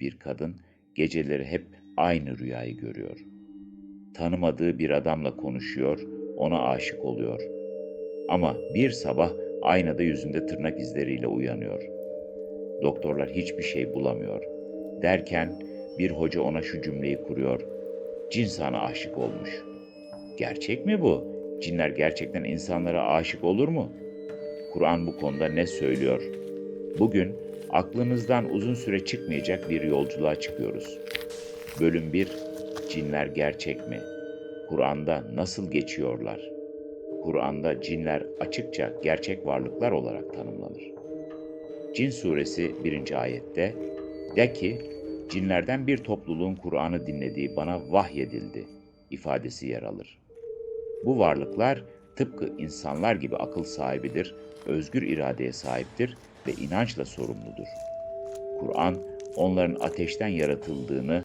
Bir kadın geceleri hep aynı rüyayı görüyor. Tanımadığı bir adamla konuşuyor, ona aşık oluyor. Ama bir sabah aynada yüzünde tırnak izleriyle uyanıyor. Doktorlar hiçbir şey bulamıyor. Derken bir hoca ona şu cümleyi kuruyor. Cin sana aşık olmuş. Gerçek mi bu? Cinler gerçekten insanlara aşık olur mu? Kur'an bu konuda ne söylüyor? Bugün aklınızdan uzun süre çıkmayacak bir yolculuğa çıkıyoruz. Bölüm 1 Cinler gerçek mi? Kur'an'da nasıl geçiyorlar? Kur'an'da cinler açıkça gerçek varlıklar olarak tanımlanır. Cin suresi 1. ayette de ki cinlerden bir topluluğun Kur'an'ı dinlediği bana vahyedildi ifadesi yer alır. Bu varlıklar tıpkı insanlar gibi akıl sahibidir, özgür iradeye sahiptir ve inançla sorumludur. Kur'an onların ateşten yaratıldığını